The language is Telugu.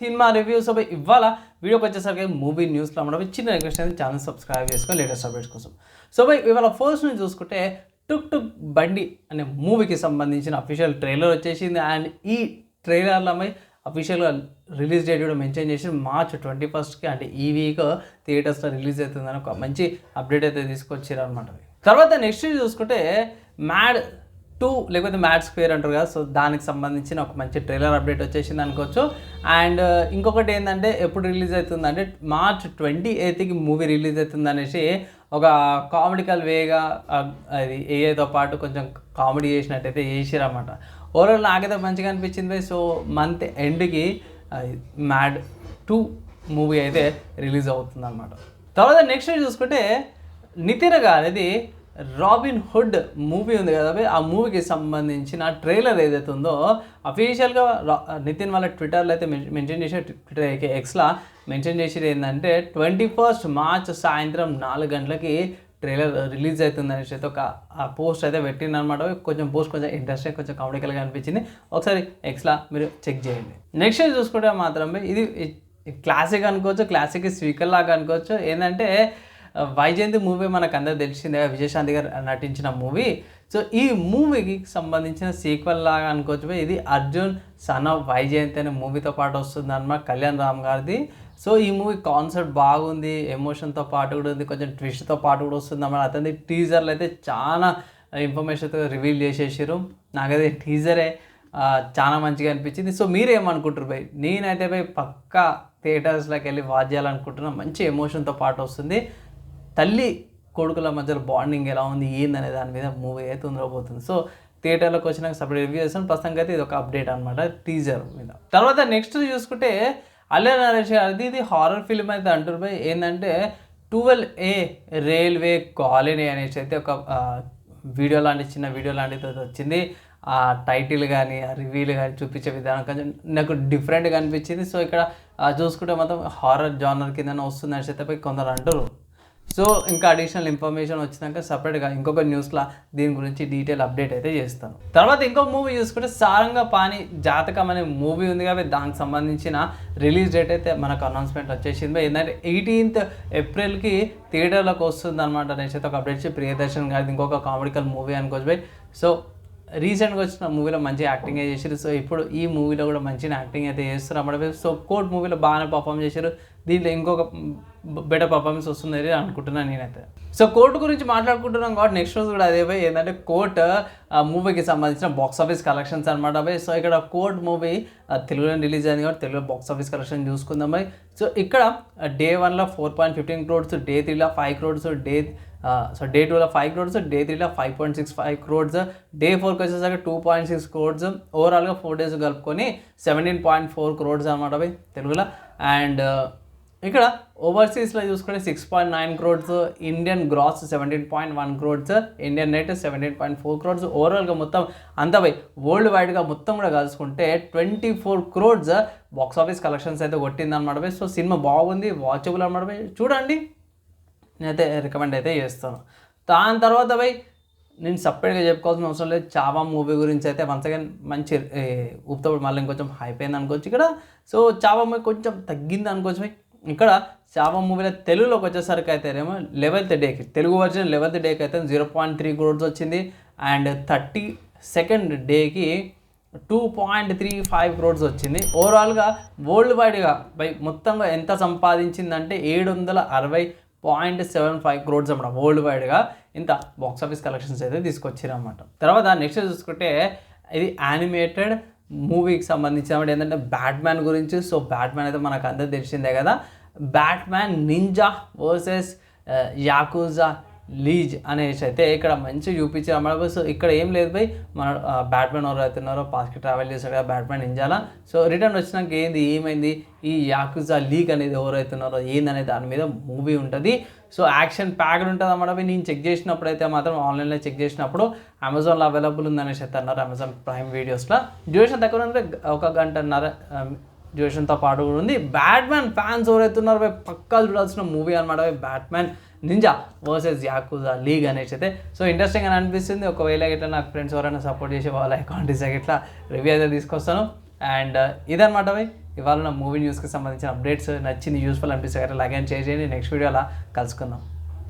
సినిమా రివ్యూస్ అవి ఇవాళ వీడియోకి వచ్చేసరికి మూవీ న్యూస్లో మనం చిన్న రిక్వెస్ట్ అనేది ఛానల్ సబ్స్క్రైబ్ చేసుకొని లేటెస్ట్ అప్డేట్స్ కోసం. సో బై ఇవాళ ఫస్ట్ నుంచి చూసుకుంటే టుక్ టుక్ బండి అనే మూవీకి సంబంధించిన అఫీషియల్ ట్రైలర్ వచ్చేసింది. అండ్ ఈ ట్రైలర్లో అమ్మాయి అఫీషియల్గా రిలీజ్ డేట్ కూడా మెన్షన్ చేసి మార్చ్ ట్వంటీ ఫస్ట్కి అంటే ఈ వీక్ థియేటర్స్లో రిలీజ్ అవుతుందని ఒక మంచి అప్డేట్ అయితే తీసుకొచ్చారు అనమాట తర్వాత నెక్స్ట్ చూసుకుంటే మ్యాడ్ టూ లేకపోతే మ్యాడ్ స్క్వేర్ అంటారు కదా సో దానికి సంబంధించిన ఒక మంచి ట్రైలర్ అప్డేట్ వచ్చేసింది అనుకోవచ్చు. అండ్ uh, ఇంకొకటి ఏంటంటే ఎప్పుడు రిలీజ్ అవుతుందంటే మార్చ్ ట్వంటీ ఎయిత్కి మూవీ రిలీజ్ అవుతుంది అనేసి ఒక కామెడికల్ వేగా uh, అది ఏఐతో పాటు కొంచెం కామెడీ చేసినట్టయితే చేసిరన్నమాట ఓవరాల్ నాకైతే మంచిగా అనిపించింది సో మంత్ ఎండ్కి మ్యాడ్ టూ మూవీ అయితే రిలీజ్ అవుతుంది అనమాట తర్వాత నెక్స్ట్ చూసుకుంటే నితిరగా అనేది రాబిన్ హుడ్ మూవీ ఉంది కదా ఆ మూవీకి సంబంధించిన ట్రైలర్ ఏదైతే ఉందో అఫీషియల్గా నితిన్ వాళ్ళ ట్విట్టర్లో అయితే మెన్షన్ చేసిన ట్విట్టర్ ఎక్స్లా మెన్షన్ చేసేది ఏంటంటే ట్వంటీ ఫస్ట్ మార్చ్ సాయంత్రం నాలుగు గంటలకి ట్రైలర్ రిలీజ్ అవుతుంది అనేసి అయితే ఒక ఆ పోస్ట్ అయితే పెట్టింది అనమాట కొంచెం పోస్ట్ కొంచెం ఇంట్రెస్టింగ్ కొంచెం కామెడికల్గా అనిపించింది. ఒకసారి ఎక్స్లా మీరు చెక్ చేయండి. నెక్స్ట్ చూసుకుంటే మాత్రమే ఇది క్లాసిక్ అనుకోవచ్చు క్లాసిక్ స్పీకర్ లాగా అనుకోవచ్చు. ఏంటంటే వైజయంతి మూవీ మనకు అందరూ తెలిసిందే. విజయశాంతి గారు నటించిన మూవీ. సో ఈ మూవీకి సంబంధించిన సీక్వెల్ లాగా అనుకోవచ్చు ఇది అర్జున్ సన్ ఆఫ్ వైజయంతి అనే మూవీతో పాటు వస్తుంది అనమాట కళ్యాణ్ రామ్ గారిది. సో ఈ మూవీ కాన్సెప్ట్ బాగుంది ఎమోషన్తో పాటు కూడా ఉంది కొంచెం ట్విస్ట్తో పాటు కూడా వస్తుంది అన్నమాట అతని టీజర్లు అయితే చాలా ఇన్ఫర్మేషన్తో రివీల్ చేసేసారు నాకైతే టీజరే చాలా మంచిగా అనిపించింది. సో మీరేమనుకుంటారు భయ్? నేనైతే భయ్ పక్కా థియేటర్స్లోకి వెళ్ళి వాచ్ చేయాలనుకుంటున్నా. మంచి ఎమోషన్తో పాటు వస్తుంది. తల్లి కొడుకుల మధ్యలో బాండింగ్ ఎలా ఉంది ఏందనే దాని మీద మూవీ అయితే ఉండబోతుంది సో థియేటర్లోకి వచ్చినాక సపరేట్ రివ్యూ చేస్తాను ప్రస్తుతానికి అయితే ఇది ఒక అప్డేట్ అనమాట టీజర్ మీద. తర్వాత నెక్స్ట్ చూసుకుంటే అల్లె నరేష్ గారిది ఇది హారర్ ఫిల్మ్ అయితే అంటారు భయ్. ఏంటంటే ట్వెల్వ్ ఏ రైల్వే కాలనీ అనేసి అయితే ఒక వీడియో లాంటి చిన్న వీడియో లాంటిది వచ్చింది. ఆ టైటిల్ కానీ ఆ రివ్యూలు కానీ చూపించే విధానం కొంచెం నాకు డిఫరెంట్గా అనిపించింది. సో ఇక్కడ చూసుకుంటే మొత్తం హారర్ జానర్ కింద వస్తుంది అనేసి అయితే పోయి కొందరు అంటారు సో ఇంకా అడిషనల్ ఇన్ఫర్మేషన్ వచ్చినాక సపరేట్గా ఇంకొక న్యూస్లో దీని గురించి డీటెయిల్ అప్డేట్ అయితే చేస్తాను. తర్వాత ఇంకో మూవీ చూసుకుంటే సారంగ పాని జాతకం అనే మూవీ ఉంది కాబట్టి దానికి సంబంధించిన రిలీజ్ డేట్ అయితే మనకు అనౌన్స్మెంట్ వచ్చేసింది. ఏంటంటే ఎయిటీన్త్ ఏప్రిల్కి థియేటర్లోకి వస్తుంది అనమాట అనేసి అయితే ఒక అప్డేట్ ప్రియదర్శన్ గారి ఇంకొక కామెడికల్ మూవీ అనుకోవచ్చు. బై సో రీసెంట్గా వచ్చిన మూవీలో మంచి యాక్టింగ్ చేశారు సో ఇప్పుడు ఈ మూవీలో కూడా మంచి యాక్టింగ్ అయితే చేస్తారు అన్నమాట. సో కోర్ట్ మూవీలో బాగానే పర్ఫామ్ చేశారు దీంట్లో ఇంకొక బెటర్ పర్ఫార్మెన్స్ వస్తుంది అనుకుంటున్నాను నేనైతే. సో కోర్ట్ గురించి మాట్లాడుకుంటున్నాం కాబట్టి నెక్స్ట్ రోజు కూడా అదే పోయి ఏంటంటే కోర్ట్ మూవీకి సంబంధించిన బాక్స్ ఆఫీస్ కలెక్షన్స్ అనమాట పోయి సో ఇక్కడ కోర్ట్ మూవీ తెలుగులో రిలీజ్ అయింది కాబట్టి తెలుగులో బాక్స్ ఆఫీస్ కలెక్షన్ చూసుకుందాం పోయి సో ఇక్కడ డే వన్లో four point fifteen crores day త్రీలో five crores day so day టూలో ఫైవ్ క్రోడ్స్ డే త్రీలో five point six five crores day ఫోర్కి వచ్చేసరికి టూ పాయింట్ సిక్స్ క్రోడ్స్ ఓవరాల్గా ఫోర్ డేస్ కలుపుకొని సెవెంటీన్ పాయింట్ ఫోర్ క్రోడ్స్ అనమాట అవి తెలుగులో. అండ్ ఇక్కడ ఓవర్సీస్లో చూసుకుంటే six point nine crores Indian gross seventeen point one crores Indian net seventeen point four crores ఓవరాల్గా మొత్తం అంతా పోయి వరల్డ్ వైడ్గా మొత్తం కూడా కలుసుకుంటే twenty four crores box office collections అయితే కొట్టిందనమాట సో సినిమా బాగుంది వాచబుల్ అనమాట చూడండి. నేనైతే రికమెండ్ అయితే చేస్తాను. దాని తర్వాత పోయి నేను సపరేట్గా చెప్పుకోవాల్సిన అవసరం లేదు. చావా మూవీ గురించి అయితే వన్స్ అగైన్ మంచి ఊపుతో మళ్ళీ ఇంకొంచెం అయిపోయింది అనుకోవచ్చు ఇక్కడ. సో చావా మూవీ కొంచెం తగ్గింది అనుకోవచ్చు ఇక్కడ శావం మూవీలో తెలుగులోకి వచ్చేసరికి అయితే ఏమో లెవెల్త్ డేకి తెలుగు వర్జన్ లెవెల్త్ డేకి అయితే జీరో పాయింట్ త్రీ క్రోడ్స్ వచ్చింది. అండ్ థర్టీ సెకండ్ డేకి two point three five crores వచ్చింది. ఓవరాల్గా వరల్డ్ వైడ్గా బై మొత్తంగా ఎంత సంపాదించిందంటే ఏడు వందల అరవై పాయింట్ సెవెన్ ఫైవ్ క్రోడ్స్ అన్నమాట వరల్డ్ వైడ్గా ఇంత బాక్స్ ఆఫీస్ కలెక్షన్స్ అయితే తీసుకొచ్చారన్నమాట. తర్వాత నెక్స్ట్ చూసుకుంటే ఇది యానిమేటెడ్ మూవీకి సంబంధించిన ఏంటంటే బ్యాట్మ్యాన్ గురించి. సో బ్యాట్మ్యాన్ అయితే మనకు అందరూ తెలిసిందే కదా. Batman Ninja versus Yakuza League అనేసి అయితే ఇక్కడ మంచి చూపించారు అన్నమాట సో ఇక్కడ ఏం లేదు పోయి మన బ్యాట్మెన్ ఎవరు అవుతున్నారో పాస్కి ట్రావెల్ చేశాడు కదా బ్యాట్మెన్ ఇంజాలా సో రిటర్న్ వచ్చినాక ఏంది ఏమైంది? ఈ యాకుజా లీగ్ అనేది ఎవరైతున్నారో ఏందనే దాని మీద మూవీ ఉంటుంది. సో యాక్షన్ ప్యాక్డ్ ఉంటుంది అన్నమాట నేను చెక్ చేసినప్పుడు అయితే మాత్రం ఆన్లైన్లో చెక్ చేసినప్పుడు అమెజాన్లో అవైలబుల్ ఉందనేసి అయితే అన్నారు అమెజాన్ ప్రైమ్ వీడియోస్లో డ్యూరేషన్ తక్కువ ఉంది ఒక గంటన్నర um, డ్యూరేషన్తో పాటు కూడా ఉంది. బ్యాట్మ్యాన్ ఫ్యాన్స్ ఎవరైతే ఉన్నారో పోయి పక్కా చూడాల్సిన మూవీ అనమాట Batman Ninja versus Yakuza League అనేసి అయితే. సో ఇంట్రెస్టింగ్ అని అనిపిస్తుంది. ఒకవేళ ఇట్లా నాకు ఫ్రెండ్స్ ఎవరైనా సపోర్ట్ చేసే వాళ్ళ అకౌంట్ ఇట్లా రివ్యూ అయితే తీసుకొస్తాను. అండ్ uh, ఇదనమాట భయ్. ఇవాళ నా మూవీ న్యూస్కి సంబంధించిన అప్డేట్స్ నచ్చింది యూస్ఫుల్ అనిపిస్తే అలాగే షేర్ చేయండి. నెక్స్ట్ వీడియోలో కలుసుకుందాం.